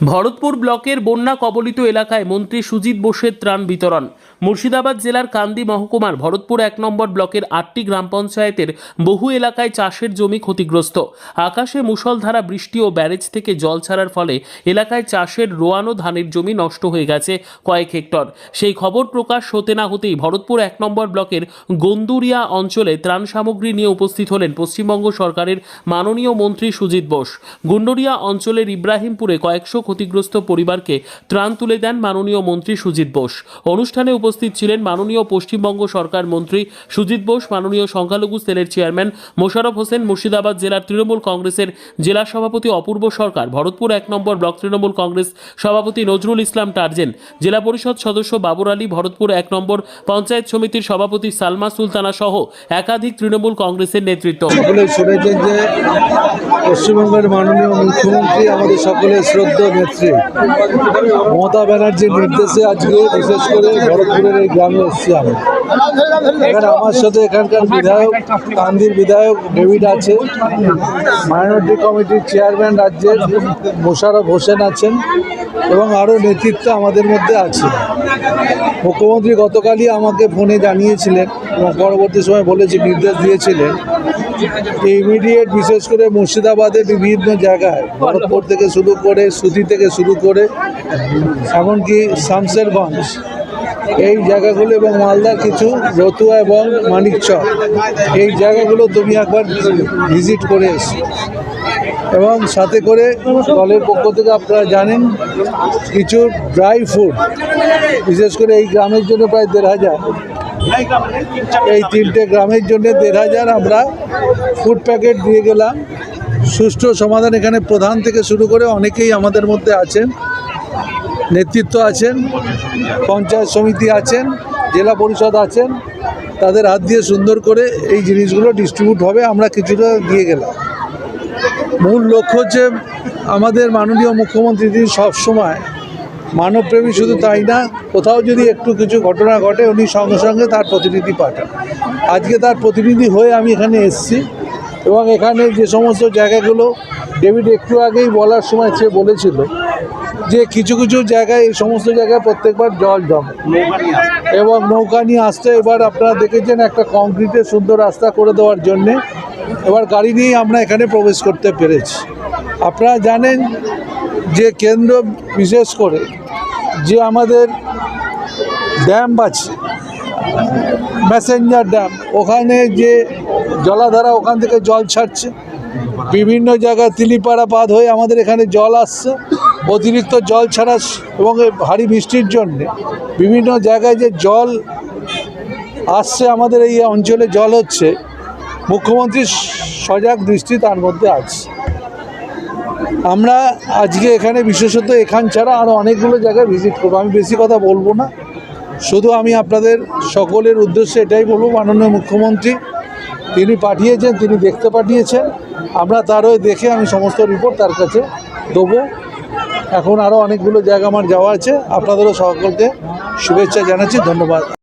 ভরতপুর ব্লকের বন্যা কবলিত এলাকায় মন্ত্রী সুজিত বোসের ত্রাণ বিতরণ। মুর্শিদাবাদ জেলার কান্দি মহকুমার ভরতপুর এক নম্বর ব্লকের আটটি গ্রাম পঞ্চায়েতের বহু এলাকায় চাষের জমি ক্ষতিগ্রস্ত। আকাশে মুষলধারা, বৃষ্টি ও ব্যারেজ থেকে জল ছাড়ার ফলে এলাকায় চাষের রোয়ানো ধানের জমি নষ্ট হয়ে গেছে কয়েক হেক্টর। সেই খবর প্রকাশ হতে না হতেই ভরতপুর এক নম্বর ব্লকের গন্দুরিয়া অঞ্চলে ত্রাণ সামগ্রী নিয়ে উপস্থিত হলেন পশ্চিমবঙ্গ সরকারের মাননীয় মন্ত্রী সুজিত বোস। গুন্ডরিয়া অঞ্চলের ইব্রাহিমপুরে কয়েকশো ক্ষতিগ্রস্ত পরিবারকে ত্রাণ তুলে দেন মাননীয় মন্ত্রী সুজিত বোস। অনুষ্ঠানে উপস্থিত ছিলেন মাননীয় পশ্চিমবঙ্গ সরকার মন্ত্রী সুজিত বোস, মাননীয় সংখ্যালঘু সেলের চেয়ারম্যান মোশারফ হোসেন, মুর্শিদাবাদ জেলার তৃণমূল কংগ্রেসের জেলা সভাপতি অপূর্ব সরকার, ভরতপুর এক নম্বর ব্লক তৃণমূল কংগ্রেস সভাপতি নজরুল ইসলাম টার্জেন, জেলা পরিষদ সদস্য বাবুর আলী, ভরতপুর এক নম্বর পঞ্চায়েত সমিতির সভাপতি সালমা সুলতানা সহ একাধিক তৃণমূল কংগ্রেসের নেতৃত্ব। পশ্চিমবঙ্গের মাননীয় মুখ্যমন্ত্রী, আমাদের সকলের শ্রদ্ধা নেত্রী মমতা ব্যানার্জির নির্দেশে আজকে বিশেষ করে ভরতপুরের এই গ্রামে এসেছি আমি। এখানে আমার সাথে এখানকার বিধায়ক কান্দির বিধায়ক ডেভিড আছে, মাইনরিটি কমিটির চেয়ারম্যান রাজ্যের মোশারফ হোসেন আছেন এবং আরও নেতৃত্ব আমাদের মধ্যে আছে। মুখ্যমন্ত্রী গতকালই আমাকে ফোনে জানিয়েছিলেন এবং পরবর্তী সময় বলেছি, নির্দেশ দিয়েছিলেন ইমিডিয়েট বিশেষ করে মুর্শিদাবাদের বিভিন্ন জায়গায় ভরতপুর থেকে শুরু করে সুতি থেকে শুরু করে এমনকি শামসেরগঞ্জ, এই জায়গাগুলো এবং মালদার কিছু রতুয়া এবং মানিকচক, এই জায়গাগুলো তুমি একবার ভিজিট করে এসো। এবং সাথে করে দলের পক্ষ থেকে আপনারা জানেন, কিছু ড্রাই ফুড বিশেষ করে এই গ্রামের জন্য প্রায় দেড় হাজার। এই তিনটে গ্রামের জন্য দেড় হাজার আমরা ফুড প্যাকেট দিয়ে গেলাম। সুষ্ঠু সমাধান এখানে প্রধান থেকে শুরু করে অনেকেই আমাদের মধ্যে আছেন, নেতৃত্ব আছেন, পঞ্চায়েত সমিতি আছেন, জেলা পরিষদ আছেন, তাদের হাত দিয়ে সুন্দর করে এই জিনিসগুলো ডিস্ট্রিবিউট হবে, আমরা কিছুটা দিয়ে গেলাম। মূল লক্ষ্য হচ্ছে আমাদের মাননীয় মুখ্যমন্ত্রী তিনি সবসময় মানবপ্রেমী শুধু তাই না, কোথাও যদি একটু কিছু ঘটনা ঘটে, উনি সঙ্গে সঙ্গে তার প্রতিনিধি পাঠান। আজকে তার প্রতিনিধি হয়ে আমি এখানে এসেছি এবং এখানে যে সমস্ত জায়গাগুলো ডেভিড একটু আগেই বলার সময় সে বলেছিল যে কিছু কিছু জায়গায়, এই সমস্ত জায়গায় প্রত্যেকবার জল জমে। এবং নৌকা নিয়ে আসতে এবার আপনারা দেখেছেন একটা কংক্রিটের সুন্দর রাস্তা করে দেওয়ার জন্যে। এবার গাড়ি নিয়েই আমরা এখানে প্রবেশ করতে পেরেছি। আপনারা জানেন যে কেন্দ্র বিশেষ করে যে আমাদের ড্যাম আছে ম্যাসেঞ্জার ড্যাম, ওখানে যে জলাধারা ওখান থেকে জল ছাড়ছে, বিভিন্ন জায়গায় তিলিপাড়া বাঁধ হয়ে আমাদের এখানে জল আসছে, অতিরিক্ত জল ছাড়া এবং ভারী বৃষ্টির জন্যে বিভিন্ন জায়গায় যে জল আসছে আমাদের এই অঞ্চলে জল হচ্ছে, মুখ্যমন্ত্রীর সজাগ দৃষ্টি তার মধ্যে আছে। আমরা আজকে এখানে বিশেষত এখান ছাড়া আরও অনেকগুলো জায়গায় ভিজিট করব। আমি বেশি কথা বলব না। শুধু আমি আপনাদের সকলের উদ্দেশ্যে এটাই বলব, মাননীয় মুখ্যমন্ত্রী তিনি পাঠিয়েছেন, তিনি দেখতে পাঠিয়েছেন। আমরা তারও দেখে আমি সমস্ত রিপোর্ট তার কাছে দেবো। এখন আরও অনেকগুলো জায়গা আমার যাওয়া আছে। আপনাদেরও সকলকে শুভেচ্ছা জানাচ্ছি, ধন্যবাদ।